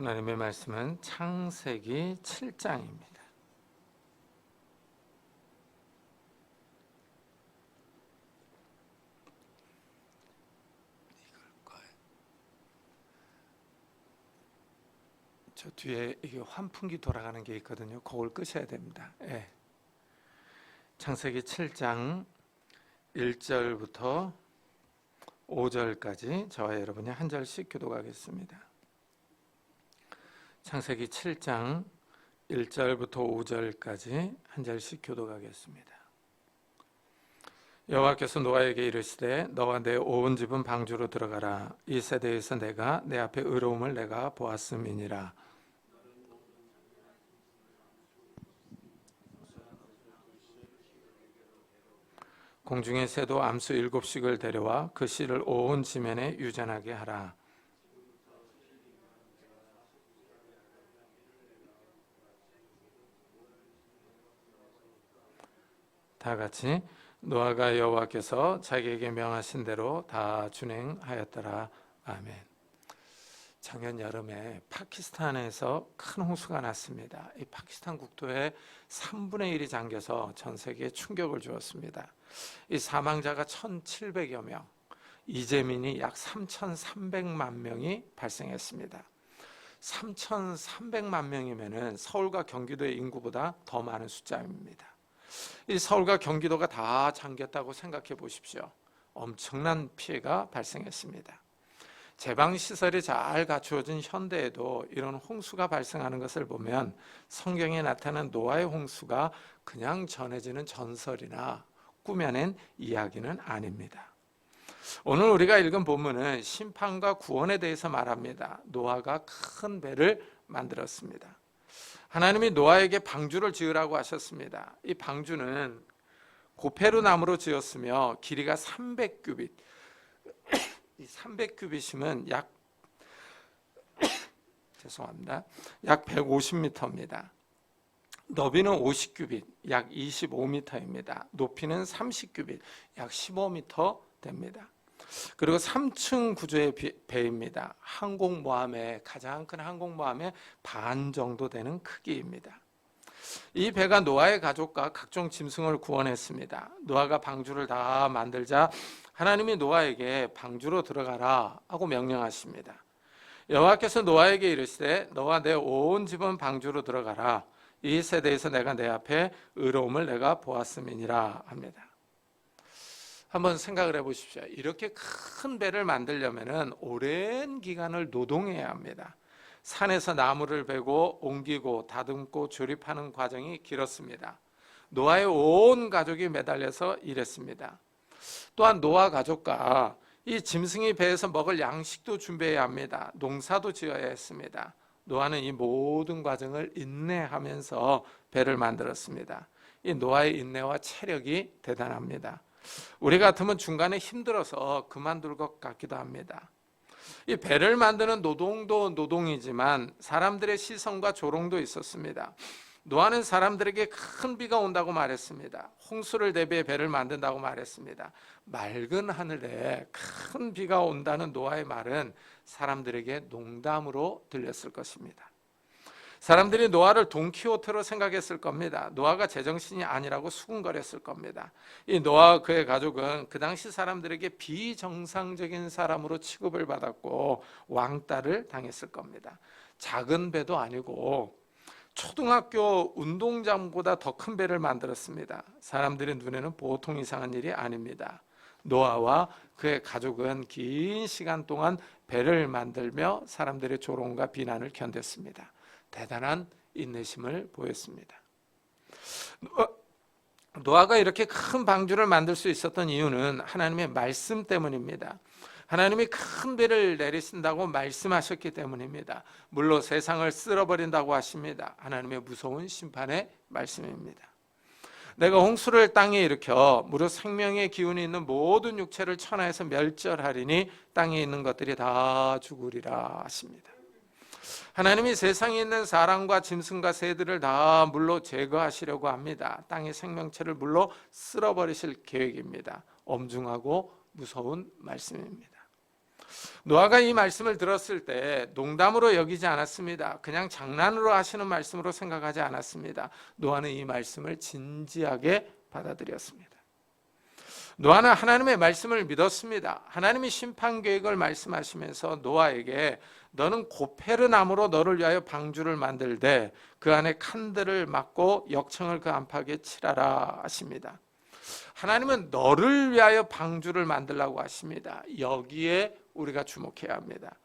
하나님의 말씀은 창세기 7장입니다. 저 뒤에 이게 환풍기 돌아가는 게 있거든요. 그걸 끄셔야 됩니다. 예. 창세기 7장 1절부터 5절까지 저와 여러분이 한 절씩 교독하겠습니다. 창세기 7장 1절부터 5절까지 한 절씩 교독하겠습니다. 여호와께서 노아에게 이르시되 너와 내 온 집은 방주로 들어가라. 이 세대에서 내가 내 앞에 의로움을 내가 보았음이니라. 공중의 새도 암수 일곱씩을 데려와 그 씨를 온 지면에 유전하게 하라 다 같이 노아가 여호와께서 자기에게 명하신 대로 다 준행하였더라. 아멘. 작년 여름에 파키스탄에서 큰 홍수가 났습니다. 이 파키스탄 국토의 3분의 1이 잠겨서 전 세계에 충격을 주었습니다. 이 사망자가 1,700여 명, 이재민이 약 3,300만 명이 발생했습니다. 3,300만 명이면은 서울과 경기도의 인구보다 더 많은 숫자입니다. 이 서울과 경기도가 다 잠겼다고 생각해 보십시오. 엄청난 피해가 발생했습니다. 제방 시설이 잘 갖추어진 현대에도 이런 홍수가 발생하는 것을 보면 성경에 나타난 노아의 홍수가 그냥 전해지는 전설이나 꾸며낸 이야기는 아닙니다. 오늘 우리가 읽은 본문은 심판과 구원에 대해서 말합니다. 노아가 큰 배를 만들었습니다. 하나님이 노아에게 방주를 지으라고 하셨습니다. 이 방주는 고페르 나무로 지었으며 길이가 300규빗. 이 300규빗이면 약 죄송합니다. 약 150m입니다. 너비는 50규빗, 약 25m입니다. 높이는 30규빗, 약 15m 됩니다. 그리고 3층 구조의 배입니다. 항공모함의 가장 큰 항공모함의 반 정도 되는 크기입니다. 이 배가 노아의 가족과 각종 짐승을 구원했습니다. 노아가 방주를 다 만들자 하나님이 노아에게 방주로 들어가라 하고 명령하십니다. 여호와께서 노아에게 이르시되 너와 내 온 집은 방주로 들어가라. 이 세대에서 내가 내 앞에 의로움을 내가 보았음이니라 합니다. 한번 생각을 해보십시오. 이렇게 큰 배를 만들려면은 오랜 기간을 노동해야 합니다. 산에서 나무를 베고 옮기고 다듬고 조립하는 과정이 길었습니다. 노아의 온 가족이 매달려서 일했습니다. 또한 노아 가족과 이 짐승이 배에서 먹을 양식도 준비해야 합니다. 농사도 지어야 했습니다. 노아는 이 모든 과정을 인내하면서 배를 만들었습니다. 이 노아의 인내와 체력이 대단합니다. 우리 같으면 중간에 힘들어서 그만둘 것 같기도 합니다. 이 배를 만드는 노동도 노동이지만 사람들의 시선과 조롱도 있었습니다. 노아는 사람들에게 큰 비가 온다고 말했습니다. 홍수를 대비해 배를 만든다고 말했습니다. 맑은 하늘에 큰 비가 온다는 노아의 말은 사람들에게 농담으로 들렸을 것입니다. 사람들이 노아를 돈키호테로 생각했을 겁니다. 노아가 제정신이 아니라고 수군거렸을 겁니다. 이 노아와 그의 가족은 그 당시 사람들에게 비정상적인 사람으로 취급을 받았고 왕따를 당했을 겁니다. 작은 배도 아니고 초등학교 운동장보다 더 큰 배를 만들었습니다. 사람들의 눈에는 보통 이상한 일이 아닙니다. 노아와 그의 가족은 긴 시간 동안 배를 만들며 사람들의 조롱과 비난을 견뎠습니다. 대단한 인내심을 보였습니다. 노아가 이렇게 큰 방주를 만들 수 있었던 이유는 하나님의 말씀 때문입니다. 하나님이 큰 배를 내리신다고 말씀하셨기 때문입니다. 물로 세상을 쓸어버린다고 하십니다. 하나님의 무서운 심판의 말씀입니다. 내가 홍수를 땅에 일으켜 무릇 생명의 기운이 있는 모든 육체를 천하에서 멸절하리니 땅에 있는 것들이 다 죽으리라 하십니다. 하나님이 세상에 있는 사람과 짐승과 새들을 다 물로 제거하시려고 합니다. 땅의 생명체를 물로 쓸어버리실 계획입니다. 엄중하고 무서운 말씀입니다. 노아가 이 말씀을 들었을 때 농담으로 여기지 않았습니다. 그냥 장난으로 하시는 말씀으로 생각하지 않았습니다. 노아는 이 말씀을 진지하게 받아들였습니다. 노아는 하나님의 말씀을 믿었습니다. 하나님이 심판 계획을 말씀하시면서 노아에게 너는 고페르 나무로 너를 위하여 방주를 만들되 그 안에 칸들을 막고 역청을 그 안팎에 칠하라 하십니다. 하나님은 너를 위하여 방주를 만들라고 하십니다. 여기에 우리가 주목해야 합니다.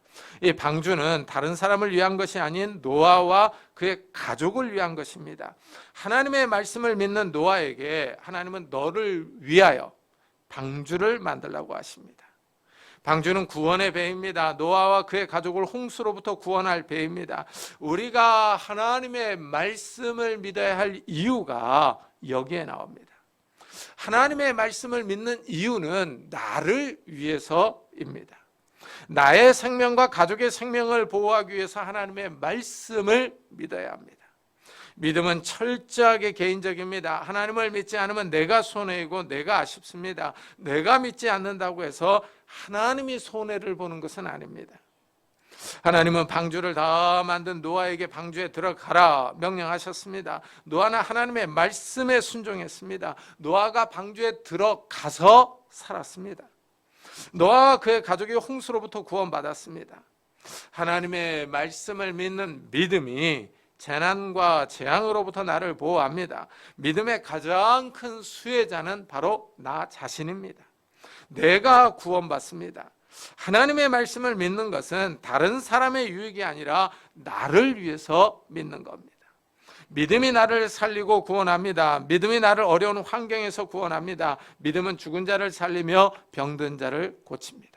이 방주는 다른 사람을 위한 것이 아닌 노아와 그의 가족을 위한 것입니다. 하나님의 말씀을 믿는 노아에게 하나님은 너를 위하여 방주를 만들라고 하십니다. 방주는 구원의 배입니다. 노아와 그의 가족을 홍수로부터 구원할 배입니다. 우리가 하나님의 말씀을 믿어야 할 이유가 여기에 나옵니다. 하나님의 말씀을 믿는 이유는 나를 위해서입니다. 나의 생명과 가족의 생명을 보호하기 위해서 하나님의 말씀을 믿어야 합니다. 믿음은 철저하게 개인적입니다. 하나님을 믿지 않으면 내가 손해이고 내가 아쉽습니다. 내가 믿지 않는다고 해서 하나님이 손해를 보는 것은 아닙니다. 하나님은 방주를 다 만든 노아에게 방주에 들어가라 명령하셨습니다. 노아는 하나님의 말씀에 순종했습니다. 노아가 방주에 들어가서 살았습니다. 노아와 그의 가족이 홍수로부터 구원받았습니다. 하나님의 말씀을 믿는 믿음이 재난과 재앙으로부터 나를 보호합니다. 믿음의 가장 큰 수혜자는 바로 나 자신입니다. 내가 구원받습니다. 하나님의 말씀을 믿는 것은 다른 사람의 유익이 아니라 나를 위해서 믿는 겁니다. 믿음이 나를 살리고 구원합니다. 믿음이 나를 어려운 환경에서 구원합니다. 믿음은 죽은 자를 살리며 병든 자를 고칩니다.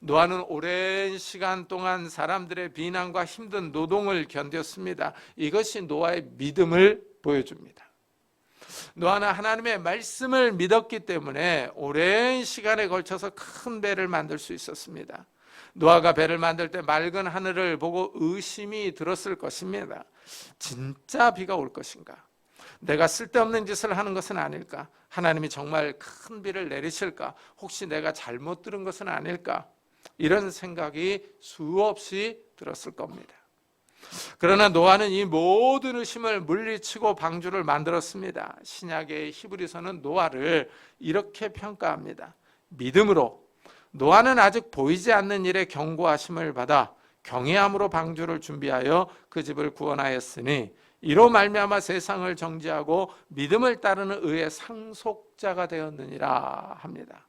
노아는 오랜 시간 동안 사람들의 비난과 힘든 노동을 견뎠습니다. 이것이 노아의 믿음을 보여줍니다. 노아는 하나님의 말씀을 믿었기 때문에 오랜 시간에 걸쳐서 큰 배를 만들 수 있었습니다. 노아가 배를 만들 때 맑은 하늘을 보고 의심이 들었을 것입니다. 진짜 비가 올 것인가? 내가 쓸데없는 짓을 하는 것은 아닐까? 하나님이 정말 큰 비를 내리실까? 혹시 내가 잘못 들은 것은 아닐까? 이런 생각이 수없이 들었을 겁니다. 그러나 노아는 이 모든 의심을 물리치고 방주를 만들었습니다. 신약의 히브리서는 노아를 이렇게 평가합니다. 믿음으로 노아는 아직 보이지 않는 일에 경고하심을 받아 경외함으로 방주를 준비하여 그 집을 구원하였으니 이로 말미암아 세상을 정지하고 믿음을 따르는 의의 상속자가 되었느니라 합니다.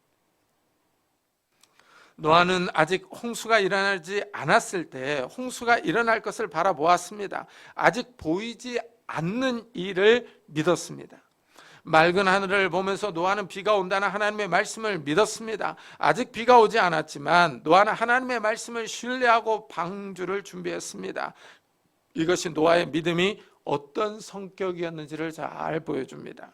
노아는 아직 홍수가 일어나지 않았을 때 홍수가 일어날 것을 바라보았습니다. 아직 보이지 않는 일을 믿었습니다. 맑은 하늘을 보면서 노아는 비가 온다는 하나님의 말씀을 믿었습니다. 아직 비가 오지 않았지만 노아는 하나님의 말씀을 신뢰하고 방주를 준비했습니다. 이것이 노아의 믿음이 어떤 성격이었는지를 잘 보여줍니다.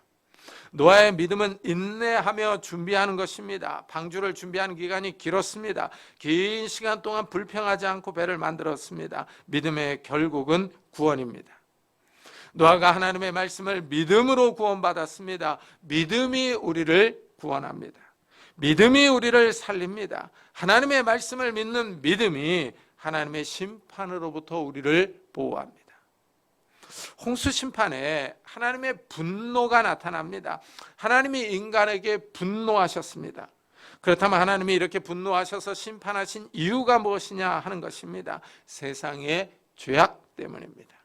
노아의 믿음은 인내하며 준비하는 것입니다. 방주를 준비하는 기간이 길었습니다. 긴 시간 동안 불평하지 않고 배를 만들었습니다. 믿음의 결국은 구원입니다. 노아가 하나님의 말씀을 믿음으로 구원받았습니다. 믿음이 우리를 구원합니다. 믿음이 우리를 살립니다. 하나님의 말씀을 믿는 믿음이 하나님의 심판으로부터 우리를 보호합니다. 홍수 심판에 하나님의 분노가 나타납니다. 하나님이 인간에게 분노하셨습니다. 그렇다면 하나님이 이렇게 분노하셔서 심판하신 이유가 무엇이냐 하는 것입니다. 세상의 죄악 때문입니다.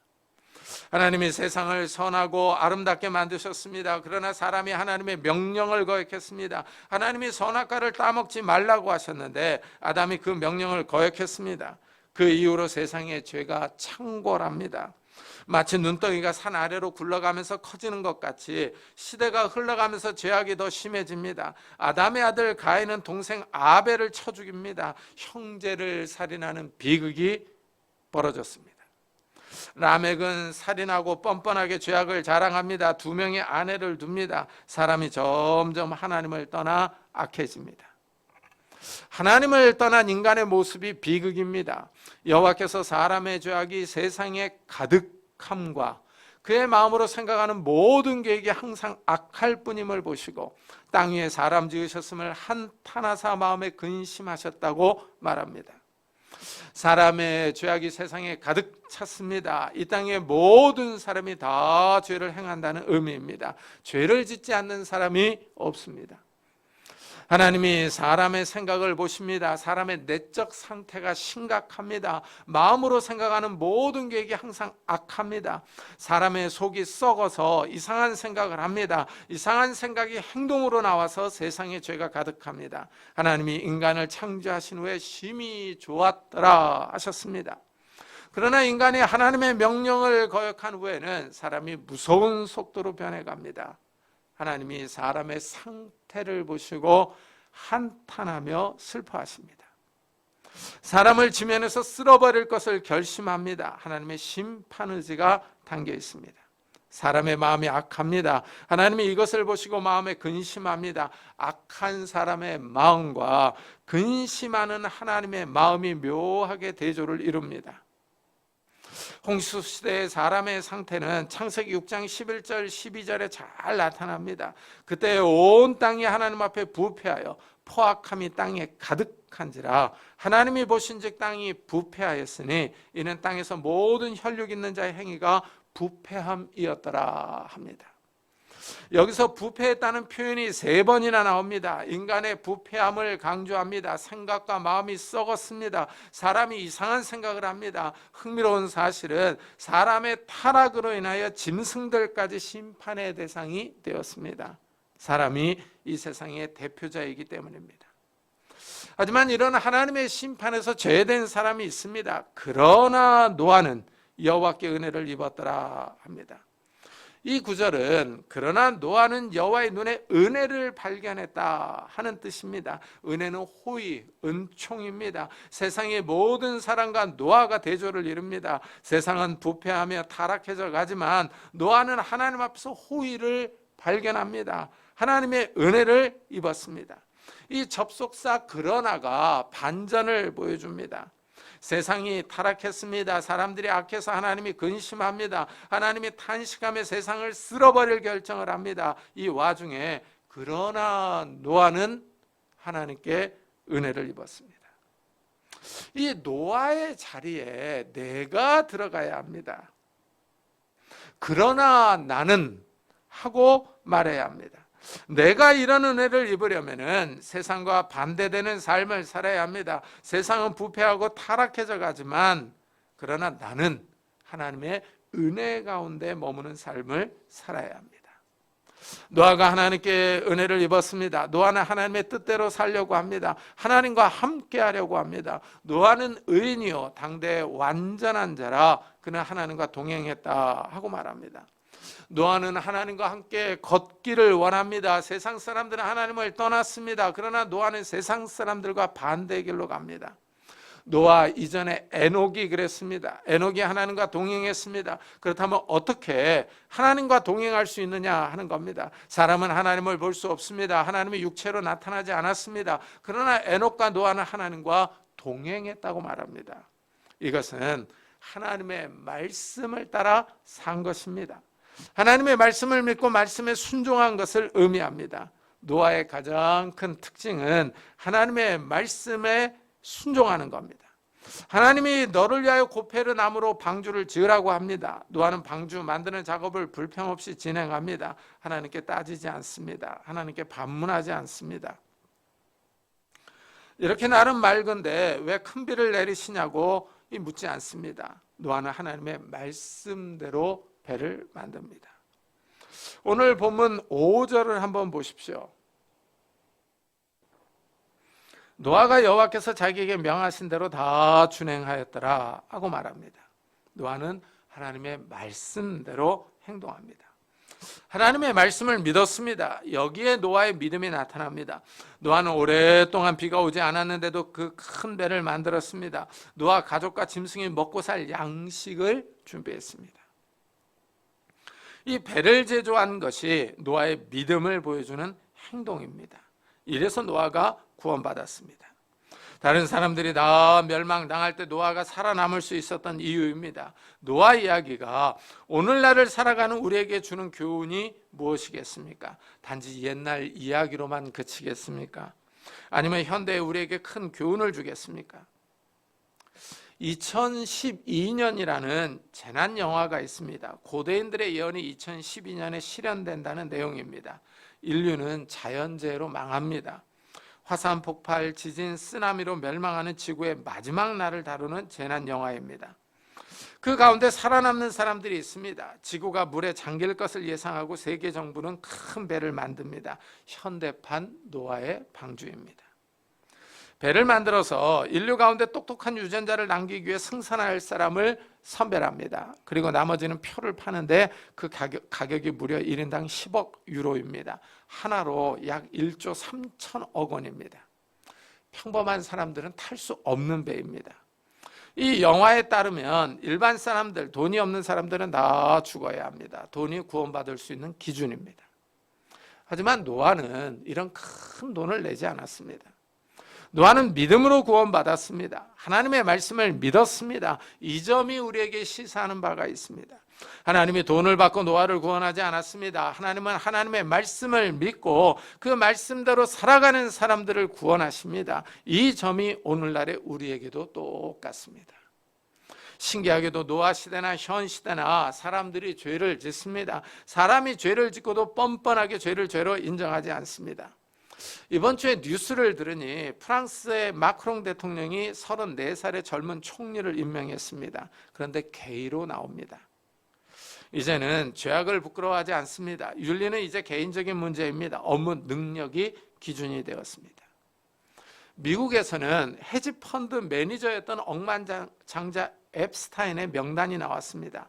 하나님이 세상을 선하고 아름답게 만드셨습니다. 그러나 사람이 하나님의 명령을 거역했습니다. 하나님이 선악과를 따먹지 말라고 하셨는데 아담이 그 명령을 거역했습니다. 그 이후로 세상의 죄가 창궐합니다. 마치 눈덩이가 산 아래로 굴러가면서 커지는 것 같이 시대가 흘러가면서 죄악이 더 심해집니다. 아담의 아들 가인은 동생 아벨을 쳐 죽입니다. 형제를 살인하는 비극이 벌어졌습니다. 라멕은 살인하고 뻔뻔하게 죄악을 자랑합니다. 두 명의 아내를 둡니다. 사람이 점점 하나님을 떠나 악해집니다. 하나님을 떠난 인간의 모습이 비극입니다. 여호와께서 사람의 죄악이 세상에 가득함과 그의 마음으로 생각하는 모든 계획이 항상 악할 뿐임을 보시고 땅 위에 사람 지으셨음을 한탄하사 마음에 근심하셨다고 말합니다. 사람의 죄악이 세상에 가득 찼습니다. 이 땅의 모든 사람이 다 죄를 행한다는 의미입니다. 죄를 짓지 않는 사람이 없습니다. 하나님이 사람의 생각을 보십니다. 사람의 내적 상태가 심각합니다. 마음으로 생각하는 모든 계획이 항상 악합니다. 사람의 속이 썩어서 이상한 생각을 합니다. 이상한 생각이 행동으로 나와서 세상에 죄가 가득합니다. 하나님이 인간을 창조하신 후에 심히 좋았더라 하셨습니다. 그러나 인간이 하나님의 명령을 거역한 후에는 사람이 무서운 속도로 변해갑니다. 하나님이 사람의 상태를 보시고 한탄하며 슬퍼하십니다. 사람을 지면에서 쓸어버릴 것을 결심합니다. 하나님의 심판 의지가 담겨 있습니다. 사람의 마음이 악합니다. 하나님이 이것을 보시고 마음에 근심합니다. 악한 사람의 마음과 근심하는 하나님의 마음이 묘하게 대조를 이룹니다. 홍수 시대의 사람의 상태는 창세기 6장 11절 12절에 잘 나타납니다. 그때 온 땅이 하나님 앞에 부패하여 포악함이 땅에 가득한지라 하나님이 보신즉 땅이 부패하였으니 이는 땅에서 모든 혈육 있는 자의 행위가 부패함이었더라 합니다. 여기서 부패했다는 표현이 세 번이나 나옵니다. 인간의 부패함을 강조합니다. 생각과 마음이 썩었습니다. 사람이 이상한 생각을 합니다. 흥미로운 사실은 사람의 타락으로 인하여 짐승들까지 심판의 대상이 되었습니다. 사람이 이 세상의 대표자이기 때문입니다. 하지만 이런 하나님의 심판에서 죄된 사람이 있습니다. 그러나 노아는 여호와께 은혜를 입었더라 합니다. 이 구절은 그러나 노아는 여호와의 눈에 은혜를 발견했다 하는 뜻입니다. 은혜는 호의, 은총입니다. 세상의 모든 사람과 노아가 대조를 이룹니다. 세상은 부패하며 타락해져 가지만 노아는 하나님 앞에서 호의를 발견합니다. 하나님의 은혜를 입었습니다. 이 접속사 그러나가 반전을 보여줍니다. 세상이 타락했습니다. 사람들이 악해서 하나님이 근심합니다. 하나님이 탄식하며 세상을 쓸어버릴 결정을 합니다. 이 와중에 그러나 노아는 하나님께 은혜를 입었습니다. 이 노아의 자리에 내가 들어가야 합니다. 그러나 나는 하고 말해야 합니다. 내가 이런 은혜를 입으려면은 세상과 반대되는 삶을 살아야 합니다. 세상은 부패하고 타락해져 가지만 그러나 나는 하나님의 은혜 가운데 머무는 삶을 살아야 합니다. 노아가 하나님께 은혜를 입었습니다. 노아는 하나님의 뜻대로 살려고 합니다. 하나님과 함께 하려고 합니다. 노아는 의인이요 당대 완전한 자라 그는 하나님과 동행했다 하고 말합니다. 노아는 하나님과 함께 걷기를 원합니다. 세상 사람들은 하나님을 떠났습니다. 그러나 노아는 세상 사람들과 반대 길로 갑니다. 노아 이전에 에녹이 그랬습니다. 에녹이 하나님과 동행했습니다. 그렇다면 어떻게 하나님과 동행할 수 있느냐 하는 겁니다. 사람은 하나님을 볼 수 없습니다. 하나님이 육체로 나타나지 않았습니다. 그러나 에녹과 노아는 하나님과 동행했다고 말합니다. 이것은 하나님의 말씀을 따라 산 것입니다. 하나님의 말씀을 믿고 말씀에 순종한 것을 의미합니다. 노아의 가장 큰 특징은 하나님의 말씀에 순종하는 겁니다. 하나님이 너를 위하여 고페르 나무로 방주를 지으라고 합니다. 노아는 방주 만드는 작업을 불평 없이 진행합니다. 하나님께 따지지 않습니다. 하나님께 반문하지 않습니다. 이렇게 나름 맑은데 왜 큰 비를 내리시냐고 묻지 않습니다. 노아는 하나님의 말씀대로 배를 만듭니다. 오늘 본문 5절을 한번 보십시오. 노아가 여호와께서 자기에게 명하신 대로 다 준행하였더라 하고 말합니다. 노아는 하나님의 말씀대로 행동합니다. 하나님의 말씀을 믿었습니다. 여기에 노아의 믿음이 나타납니다. 노아는 오랫동안 비가 오지 않았는데도 그 큰 배를 만들었습니다. 노아 가족과 짐승이 먹고 살 양식을 준비했습니다. 이 배를 제조한 것이 노아의 믿음을 보여주는 행동입니다. 이래서 노아가 구원받았습니다. 다른 사람들이 다 멸망당할 때 노아가 살아남을 수 있었던 이유입니다. 노아 이야기가 오늘날을 살아가는 우리에게 주는 교훈이 무엇이겠습니까? 단지 옛날 이야기로만 그치겠습니까? 아니면 현대에 우리에게 큰 교훈을 주겠습니까? 2012년이라는 재난 영화가 있습니다. 고대인들의 예언이 2012년에 실현된다는 내용입니다. 인류는 자연재해로 망합니다. 화산 폭발, 지진, 쓰나미로 멸망하는 지구의 마지막 날을 다루는 재난 영화입니다. 그 가운데 살아남는 사람들이 있습니다. 지구가 물에 잠길 것을 예상하고 세계 정부는 큰 배를 만듭니다. 현대판 노아의 방주입니다. 배를 만들어서 인류 가운데 똑똑한 유전자를 남기기 위해 생산할 사람을 선별합니다. 그리고 나머지는 표를 파는데 그 가격, 가격이 무려 1인당 10억 유로입니다. 하나로 약 1조 3천억 원입니다. 평범한 사람들은 탈 수 없는 배입니다. 이 영화에 따르면 일반 사람들, 돈이 없는 사람들은 다 죽어야 합니다. 돈이 구원받을 수 있는 기준입니다. 하지만 노아는 이런 큰 돈을 내지 않았습니다. 노아는 믿음으로 구원받았습니다. 하나님의 말씀을 믿었습니다. 이 점이 우리에게 시사하는 바가 있습니다. 하나님이 돈을 받고 노아를 구원하지 않았습니다. 하나님은 하나님의 말씀을 믿고 그 말씀대로 살아가는 사람들을 구원하십니다. 이 점이 오늘날의 우리에게도 똑같습니다. 신기하게도 노아 시대나 현 시대나 사람들이 죄를 짓습니다. 사람이 죄를 짓고도 뻔뻔하게 죄를 죄로 인정하지 않습니다. 이번 주에 뉴스를 들으니 프랑스의 마크롱 대통령이 34살의 젊은 총리를 임명했습니다. 그런데 게이로 나옵니다. 이제는 죄악을 부끄러워하지 않습니다. 윤리는 이제 개인적인 문제입니다. 업무 능력이 기준이 되었습니다. 미국에서는 헤지 펀드 매니저였던 억만장자 앱스타인의 명단이 나왔습니다.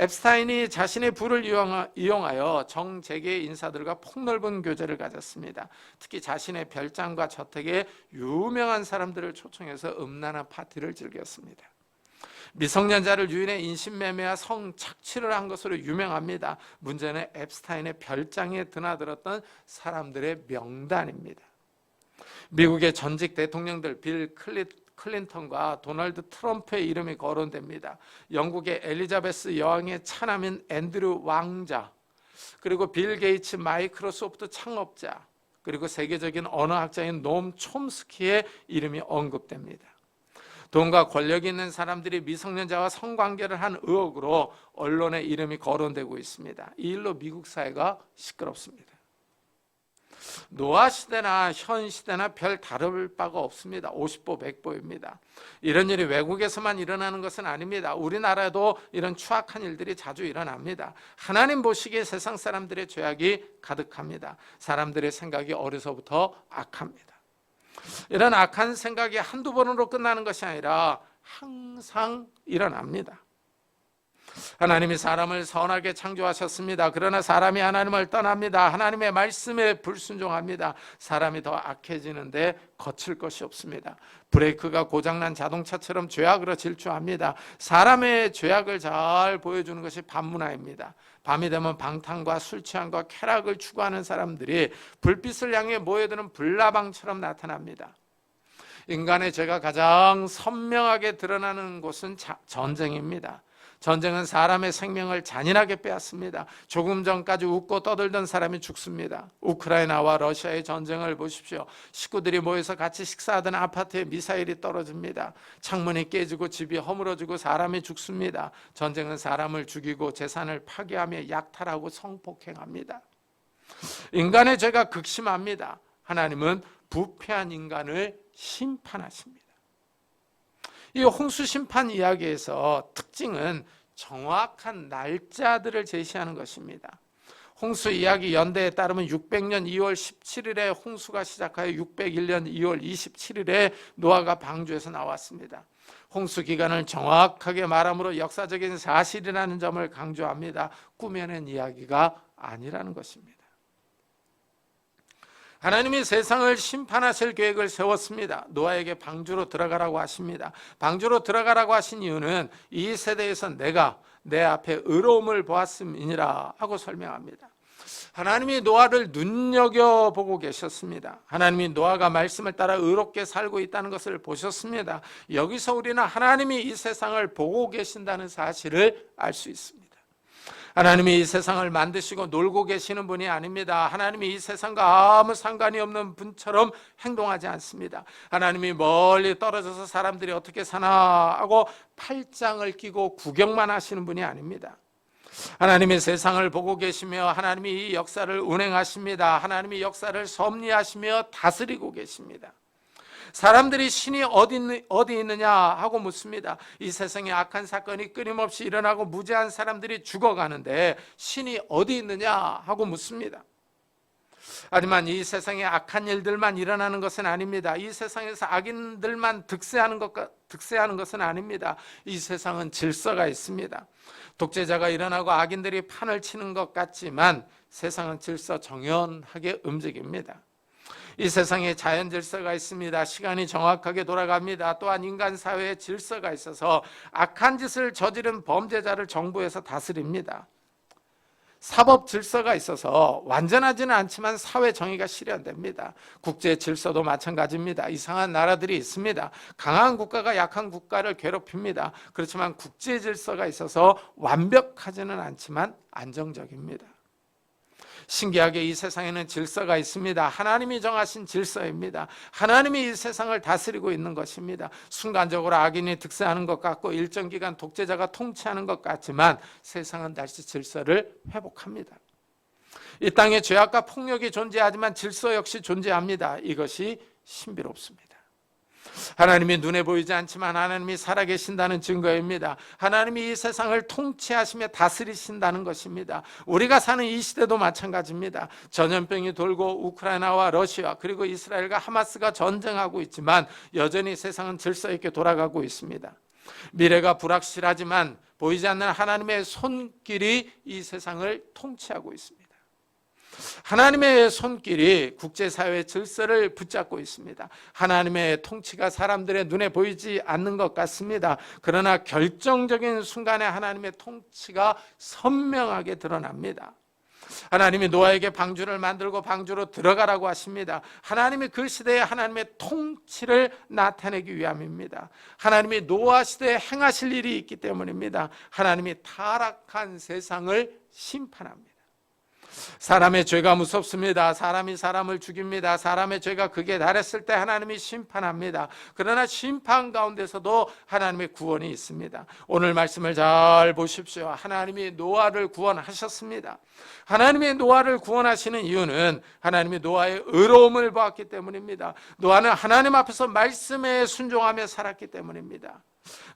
앱스타인이 자신의 부를 이용하여 정재계 인사들과 폭넓은 교제를 가졌습니다. 특히 자신의 별장과 저택에 유명한 사람들을 초청해서 음란한 파티를 즐겼습니다. 미성년자를 유인해 인신매매와 성착취를 한 것으로 유명합니다. 문제는 앱스타인의 별장에 드나들었던 사람들의 명단입니다. 미국의 전직 대통령들 빌 클린, 클린턴과 도널드 트럼프의 이름이 거론됩니다. 영국의 엘리자베스 여왕의 차남인 앤드류 왕자, 그리고 빌 게이츠 마이크로소프트 창업자, 그리고 세계적인 언어학자인 놈 촘스키의 이름이 언급됩니다. 돈과 권력이 있는 사람들이 미성년자와 성관계를 한 의혹으로 언론의 이름이 거론되고 있습니다. 이 일로 미국 사회가 시끄럽습니다. 노아 시대나 현 시대나 별 다를 바가 없습니다. 50보 100보입니다. 이런 일이 외국에서만 일어나는 것은 아닙니다. 우리나라에도 이런 추악한 일들이 자주 일어납니다. 하나님 보시기에 세상 사람들의 죄악이 가득합니다. 사람들의 생각이 어려서부터 악합니다. 이런 악한 생각이 한두 번으로 끝나는 것이 아니라 항상 일어납니다. 하나님이 사람을 선하게 창조하셨습니다. 그러나 사람이 하나님을 떠납니다. 하나님의 말씀에 불순종합니다. 사람이 더 악해지는데 거칠 것이 없습니다. 브레이크가 고장난 자동차처럼 죄악으로 질주합니다. 사람의 죄악을 잘 보여주는 것이 밤문화입니다. 밤이 되면 방탕과 술 취함과 쾌락을 추구하는 사람들이 불빛을 향해 모여드는 불나방처럼 나타납니다. 인간의 죄가 가장 선명하게 드러나는 곳은 전쟁입니다. 전쟁은 사람의 생명을 잔인하게 빼앗습니다. 조금 전까지 웃고 떠들던 사람이 죽습니다. 우크라이나와 러시아의 전쟁을 보십시오. 식구들이 모여서 같이 식사하던 아파트에 미사일이 떨어집니다. 창문이 깨지고 집이 허물어지고 사람이 죽습니다. 전쟁은 사람을 죽이고 재산을 파괴하며 약탈하고 성폭행합니다. 인간의 죄가 극심합니다. 하나님은 부패한 인간을 심판하십니다. 이 홍수 심판 이야기에서 특징은 정확한 날짜들을 제시하는 것입니다. 홍수 이야기 연대에 따르면 600년 2월 17일에 홍수가 시작하여 601년 2월 27일에 노아가 방주에서 나왔습니다. 홍수 기간을 정확하게 말함으로 역사적인 사실이라는 점을 강조합니다. 꾸며낸 이야기가 아니라는 것입니다. 하나님이 세상을 심판하실 계획을 세웠습니다. 노아에게 방주로 들어가라고 하십니다. 방주로 들어가라고 하신 이유는 이 세대에서 내가 내 앞에 의로움을 보았음이니라 하고 설명합니다. 하나님이 노아를 눈여겨 보고 계셨습니다. 하나님이 노아가 말씀을 따라 의롭게 살고 있다는 것을 보셨습니다. 여기서 우리는 하나님이 이 세상을 보고 계신다는 사실을 알 수 있습니다. 하나님이 이 세상을 만드시고 놀고 계시는 분이 아닙니다. 하나님이 이 세상과 아무 상관이 없는 분처럼 행동하지 않습니다. 하나님이 멀리 떨어져서 사람들이 어떻게 사나 하고 팔짱을 끼고 구경만 하시는 분이 아닙니다. 하나님의 세상을 보고 계시며 하나님이 이 역사를 운행하십니다. 하나님이 역사를 섭리하시며 다스리고 계십니다. 사람들이 신이 어디, 어디 있느냐 하고 묻습니다. 이 세상에 악한 사건이 끊임없이 일어나고 무죄한 사람들이 죽어가는데 신이 어디 있느냐 하고 묻습니다. 하지만 이 세상에 악한 일들만 일어나는 것은 아닙니다. 이 세상에서 악인들만 득세하는 것 득세하는 것은 아닙니다. 이 세상은 질서가 있습니다. 독재자가 일어나고 악인들이 판을 치는 것 같지만 세상은 질서 정연하게 움직입니다. 이 세상에 자연 질서가 있습니다. 시간이 정확하게 돌아갑니다. 또한 인간 사회에 질서가 있어서 악한 짓을 저지른 범죄자를 정부에서 다스립니다. 사법 질서가 있어서 완전하지는 않지만 사회 정의가 실현됩니다. 국제 질서도 마찬가지입니다. 이상한 나라들이 있습니다. 강한 국가가 약한 국가를 괴롭힙니다. 그렇지만 국제 질서가 있어서 완벽하지는 않지만 안정적입니다. 신기하게 이 세상에는 질서가 있습니다. 하나님이 정하신 질서입니다. 하나님이 이 세상을 다스리고 있는 것입니다. 순간적으로 악인이 득세하는 것 같고 일정 기간 독재자가 통치하는 것 같지만 세상은 다시 질서를 회복합니다. 이 땅에 죄악과 폭력이 존재하지만 질서 역시 존재합니다. 이것이 신비롭습니다. 하나님이 눈에 보이지 않지만 하나님이 살아계신다는 증거입니다. 하나님이 이 세상을 통치하시며 다스리신다는 것입니다. 우리가 사는 이 시대도 마찬가지입니다. 전염병이 돌고 우크라이나와 러시아 그리고 이스라엘과 하마스가 전쟁하고 있지만 여전히 세상은 질서 있게 돌아가고 있습니다. 미래가 불확실하지만 보이지 않는 하나님의 손길이 이 세상을 통치하고 있습니다. 하나님의 손길이 국제사회 질서를 붙잡고 있습니다. 하나님의 통치가 사람들의 눈에 보이지 않는 것 같습니다. 그러나 결정적인 순간에 하나님의 통치가 선명하게 드러납니다. 하나님이 노아에게 방주를 만들고 방주로 들어가라고 하십니다. 하나님이 그 시대에 하나님의 통치를 나타내기 위함입니다. 하나님이 노아 시대에 행하실 일이 있기 때문입니다. 하나님이 타락한 세상을 심판합니다. 사람의 죄가 무섭습니다. 사람이 사람을 죽입니다. 사람의 죄가 극에 달했을 때 하나님이 심판합니다. 그러나 심판 가운데서도 하나님의 구원이 있습니다. 오늘 말씀을 잘 보십시오. 하나님이 노아를 구원하셨습니다. 하나님이 노아를 구원하시는 이유는 하나님이 노아의 의로움을 보았기 때문입니다. 노아는 하나님 앞에서 말씀에 순종하며 살았기 때문입니다.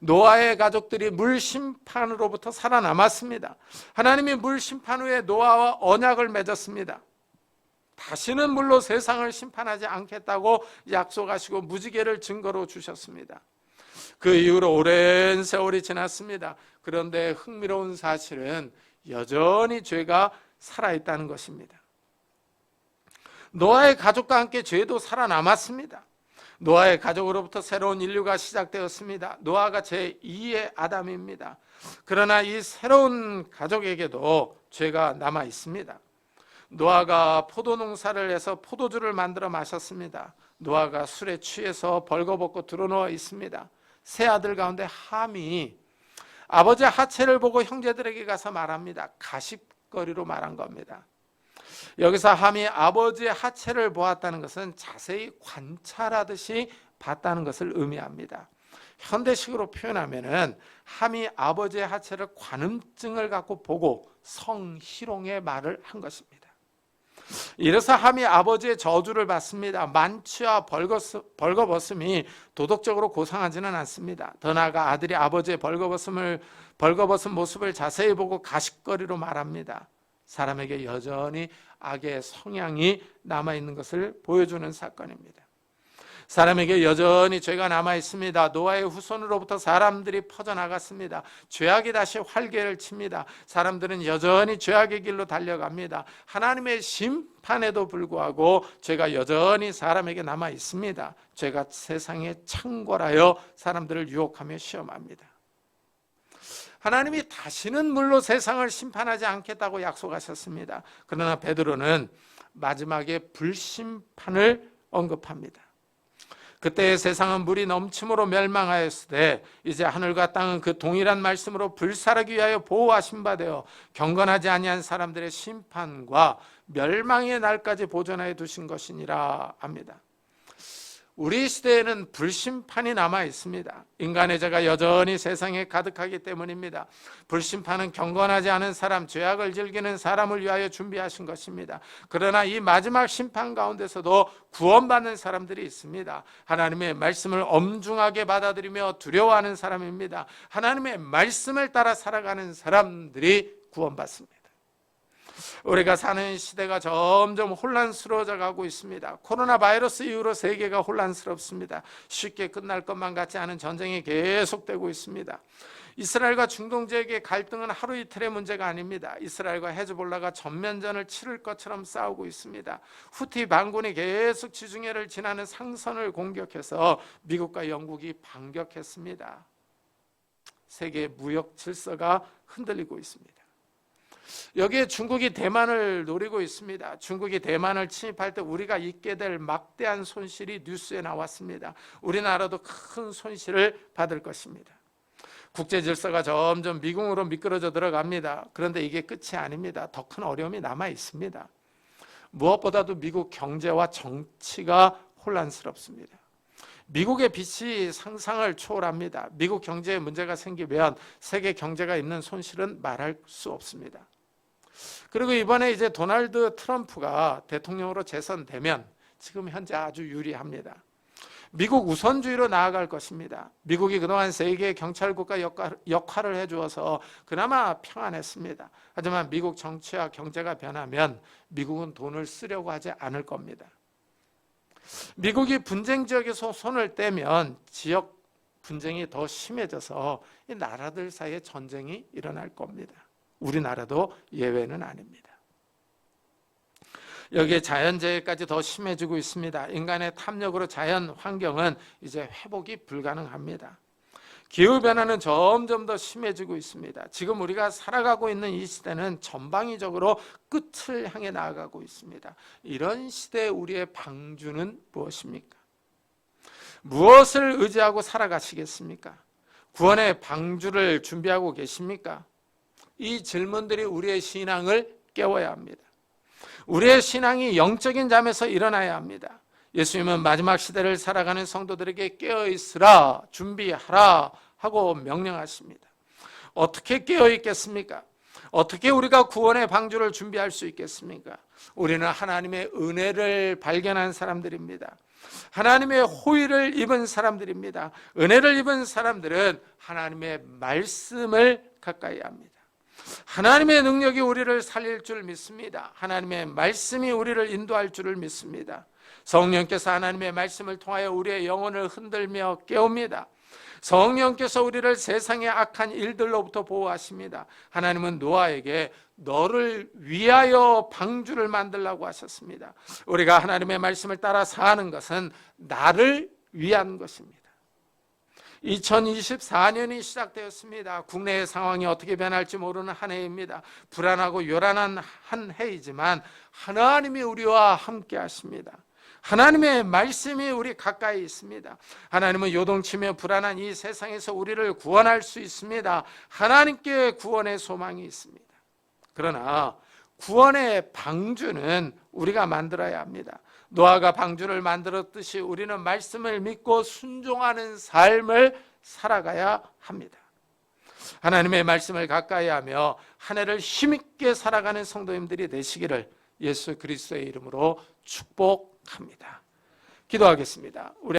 노아의 가족들이 물 심판으로부터 살아남았습니다. 하나님이 물 심판 후에 노아와 언약을 맺었습니다. 다시는 물로 세상을 심판하지 않겠다고 약속하시고 무지개를 증거로 주셨습니다. 그 이후로 오랜 세월이 지났습니다. 그런데 흥미로운 사실은 여전히 죄가 살아있다는 것입니다. 노아의 가족과 함께 죄도 살아남았습니다. 노아의 가족으로부터 새로운 인류가 시작되었습니다. 노아가 제2의 아담입니다. 그러나 이 새로운 가족에게도 죄가 남아 있습니다. 노아가 포도 농사를 해서 포도주를 만들어 마셨습니다. 노아가 술에 취해서 벌거벗고 드러누워 있습니다. 세 아들 가운데 함이 아버지 하체를 보고 형제들에게 가서 말합니다. 가십거리로 말한 겁니다. 여기서 함이 아버지의 하체를 보았다는 것은 자세히 관찰하듯이 봤다는 것을 의미합니다. 현대식으로 표현하면은 함이 아버지의 하체를 관음증을 갖고 보고 성희롱의 말을 한 것입니다. 이래서 함이 아버지의 저주를 받습니다. 만취와 벌거벗음이 도덕적으로 고상하지는 않습니다. 더 나아가 아들이 아버지의 벌거벗음을 벌거벗은 모습을 자세히 보고 가식거리로 말합니다. 사람에게 여전히 악의 성향이 남아 있는 것을 보여주는 사건입니다. 사람에게 여전히 죄가 남아 있습니다. 노아의 후손으로부터 사람들이 퍼져나갔습니다. 죄악이 다시 활개를 칩니다. 사람들은 여전히 죄악의 길로 달려갑니다. 하나님의 심판에도 불구하고 죄가 여전히 사람에게 남아 있습니다. 죄가 세상에 창궐하여 사람들을 유혹하며 시험합니다. 하나님이 다시는 물로 세상을 심판하지 않겠다고 약속하셨습니다. 그러나 베드로는 마지막에 불심판을 언급합니다. 그때 세상은 물이 넘침으로 멸망하였을 때 이제 하늘과 땅은 그 동일한 말씀으로 불사르기 위하여 보호하신 바 되어 경건하지 아니한 사람들의 심판과 멸망의 날까지 보존하여 두신 것이니라 합니다. 우리 시대에는 불심판이 남아 있습니다. 인간의 죄가 여전히 세상에 가득하기 때문입니다. 불심판은 경건하지 않은 사람, 죄악을 즐기는 사람을 위하여 준비하신 것입니다. 그러나 이 마지막 심판 가운데서도 구원받는 사람들이 있습니다. 하나님의 말씀을 엄중하게 받아들이며 두려워하는 사람입니다. 하나님의 말씀을 따라 살아가는 사람들이 구원받습니다. 우리가 사는 시대가 점점 혼란스러워져 가고 있습니다. 코로나 바이러스 이후로 세계가 혼란스럽습니다. 쉽게 끝날 것만 같지 않은 전쟁이 계속되고 있습니다. 이스라엘과 중동 지역의 갈등은 하루 이틀의 문제가 아닙니다. 이스라엘과 헤즈볼라가 전면전을 치를 것처럼 싸우고 있습니다. 후티 반군이 계속 지중해를 지나는 상선을 공격해서 미국과 영국이 반격했습니다. 세계 무역 질서가 흔들리고 있습니다. 여기에 중국이 대만을 노리고 있습니다. 중국이 대만을 침입할 때 우리가 입게 될 막대한 손실이 뉴스에 나왔습니다. 우리나라도 큰 손실을 받을 것입니다. 국제 질서가 점점 미궁으로 미끄러져 들어갑니다. 그런데 이게 끝이 아닙니다. 더 큰 어려움이 남아 있습니다. 무엇보다도 미국 경제와 정치가 혼란스럽습니다. 미국의 빛이 상상을 초월합니다. 미국 경제에 문제가 생기면 세계 경제가 입는 손실은 말할 수 없습니다. 그리고 이번에 이제 도널드 트럼프가 대통령으로 재선되면 지금 현재 아주 유리합니다. 미국 우선주의로 나아갈 것입니다. 미국이 그동안 세계 경찰국가 역할, 을 해주어서 그나마 평안했습니다. 하지만 미국 정치와 경제가 변하면 미국은 돈을 쓰려고 하지 않을 겁니다. 미국이 분쟁 지역에서 손을 떼면 지역 분쟁이 더 심해져서 이 나라들 사이에 전쟁이 일어날 겁니다. 우리나라도 예외는 아닙니다. 여기에 자연재해까지 더 심해지고 있습니다. 인간의 탐욕으로 자연 환경은 이제 회복이 불가능합니다. 기후변화는 점점 더 심해지고 있습니다. 지금 우리가 살아가고 있는 이 시대는 전방위적으로 끝을 향해 나아가고 있습니다. 이런 시대에 우리의 방주는 무엇입니까? 무엇을 의지하고 살아가시겠습니까? 구원의 방주를 준비하고 계십니까? 이 질문들이 우리의 신앙을 깨워야 합니다. 우리의 신앙이 영적인 잠에서 일어나야 합니다. 예수님은 마지막 시대를 살아가는 성도들에게 깨어 있으라, 준비하라 하고 명령하십니다. 어떻게 깨어 있겠습니까? 어떻게 우리가 구원의 방주를 준비할 수 있겠습니까? 우리는 하나님의 은혜를 발견한 사람들입니다. 하나님의 호의를 입은 사람들입니다. 은혜를 입은 사람들은 하나님의 말씀을 가까이 합니다. 하나님의 능력이 우리를 살릴 줄 믿습니다. 하나님의 말씀이 우리를 인도할 줄을 믿습니다. 성령께서 하나님의 말씀을 통하여 우리의 영혼을 흔들며 깨웁니다. 성령께서 우리를 세상의 악한 일들로부터 보호하십니다. 하나님은 노아에게 너를 위하여 방주를 만들라고 하셨습니다. 우리가 하나님의 말씀을 따라 사는 것은 나를 위한 것입니다. 2024년이 시작되었습니다. 국내의 상황이 어떻게 변할지 모르는 한 해입니다. 불안하고 요란한 한 해이지만 하나님이 우리와 함께 하십니다. 하나님의 말씀이 우리 가까이 있습니다. 하나님은 요동치며 불안한 이 세상에서 우리를 구원할 수 있습니다. 하나님께 구원의 소망이 있습니다. 그러나 구원의 방주는 우리가 만들어야 합니다. 노아가 방주를 만들었듯이 우리는 말씀을 믿고 순종하는 삶을 살아가야 합니다. 하나님의 말씀을 가까이 하며 한 해를 힘있게 살아가는 성도님들이 되시기를 예수 그리스도의 이름으로 축복합니다. 기도하겠습니다. 우리